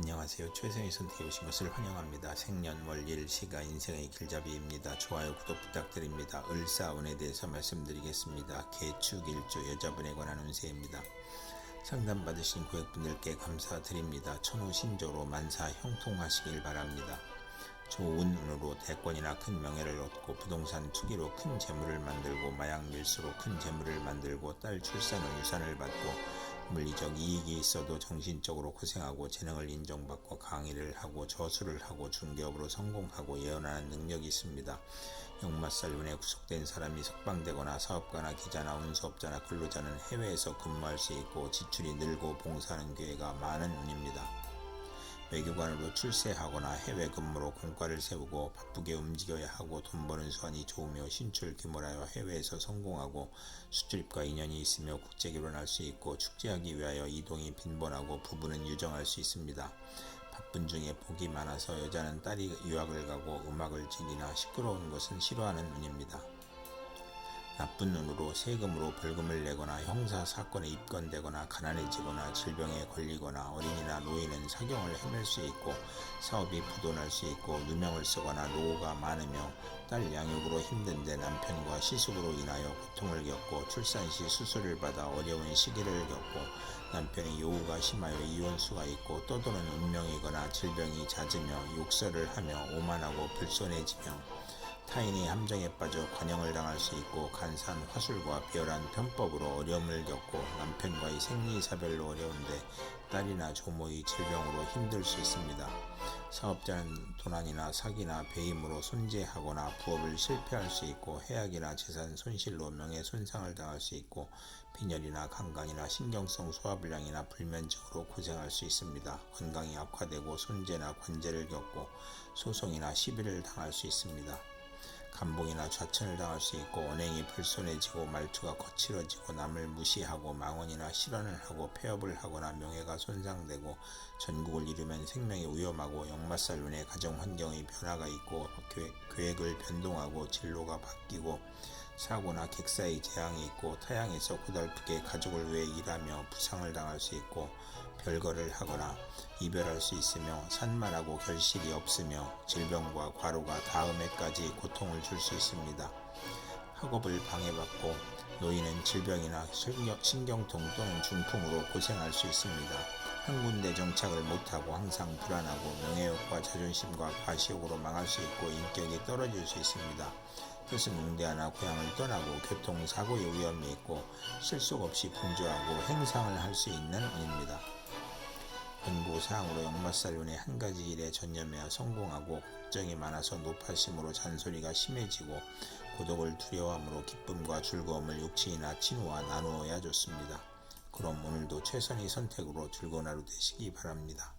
안녕하세요. 최선의 선택에 오신 것을 환영합니다. 생년월일 시가 인생의 길잡이입니다. 좋아요, 구독 부탁드립니다. 을사운에 대해서 말씀드리겠습니다. 개축일주 여자분에 관한 운세입니다. 상담 받으신 고객분들께 감사드립니다. 천호 신조로 만사 형통하시길 바랍니다. 좋은 운으로 대권이나 큰 명예를 얻고 부동산 투기로 큰 재물을 만들고 마약 밀수로 큰 재물을 만들고 딸 출산 후 유산을 받고 물리적 이익이 있어도 정신적으로 고생하고 재능을 인정받고 강의를 하고 저수를 하고 중개업으로 성공하고 예언하는 능력이 있습니다. 역마살 운에 구속된 사람이 석방되거나 사업가나 기자나 운수업자나 근로자는 해외에서 근무할 수 있고 지출이 늘고 봉사하는 기회가 많은 운입니다. 외교관으로 출세하거나 해외 근무로 공과를 세우고 바쁘게 움직여야 하고 돈 버는 수완이 좋으며 신출 규모하여 해외에서 성공하고 수출입과 인연이 있으며 국제 결혼할 수 있고 축제하기 위하여 이동이 빈번하고 부부는 유정할 수 있습니다. 바쁜 중에 복이 많아서 여자는 딸이 유학을 가고 음악을 즐기나 시끄러운 것은 싫어하는 운입니다. 나쁜 눈으로 세금으로 벌금을 내거나 형사 사건에 입건되거나 가난해지거나 질병에 걸리거나 어린이나 노인은 사경을 헤맬 수 있고 사업이 부도날 수 있고 누명을 쓰거나 노후가 많으며 딸 양육으로 힘든데 남편과 시숙으로 인하여 고통을 겪고 출산 시 수술을 받아 어려운 시기를 겪고 남편의 요구가 심하여 이혼수가 있고 떠도는 운명이거나 질병이 잦으며 욕설을 하며 오만하고 불손해지며 타인의 함정에 빠져 관영을 당할 수 있고 간사한 화술과 비열한 편법으로 어려움을 겪고 남편과의 생리사별로 어려운데 딸이나 조모의 질병으로 힘들 수 있습니다. 사업자는 도난이나 사기나 배임으로 손재하거나 부업을 실패할 수 있고 해악이나 재산 손실로 명예 손상을 당할 수 있고 빈혈이나 강간이나 신경성 소화불량이나 불면증으로 고생할 수 있습니다. 건강이 악화되고 손재나 관제를 겪고 소송이나 시비를 당할 수 있습니다. 감봉이나 좌천을 당할 수 있고 언행이 불손해지고 말투가 거칠어지고 남을 무시하고 망언이나 실언을 하고 폐업을 하거나 명예가 손상되고 전국을 잃으면 생명이 위험하고 역마살 운의 가정 환경의 변화가 있고 계획, 계획을 변동하고 진로가 바뀌고 사고나 객사의 재앙이 있고 타양에서 고달프게 가족을 위해 일하며 부상을 당할 수 있고 별거를 하거나 이별할 수 있으며 산만하고 결실이 없으며 질병과 과로가 다음 해까지 고통을 줄 수 있습니다. 학업을 방해받고 노인은 질병이나 신경통 또는 중풍으로 고생할 수 있습니다. 한 군데 정착을 못하고 항상 불안하고 명예욕과 자존심과 과시욕으로 망할 수 있고 인격이 떨어질 수 있습니다. 뜻은 웅대하나 고향을 떠나고 교통사고의 위험이 있고 실속 없이 분주하고 행상을 할 수 있는 운입니다. 권고사항으로 역마살운의 한 가지 일에 전념해야 성공하고 걱정이 많아서 높아심으로 잔소리가 심해지고 고독을 두려워함으로 기쁨과 즐거움을 육친이나 친구와 나누어야 좋습니다. 그럼 오늘도 최선의 선택으로 즐거운 하루 되시기 바랍니다.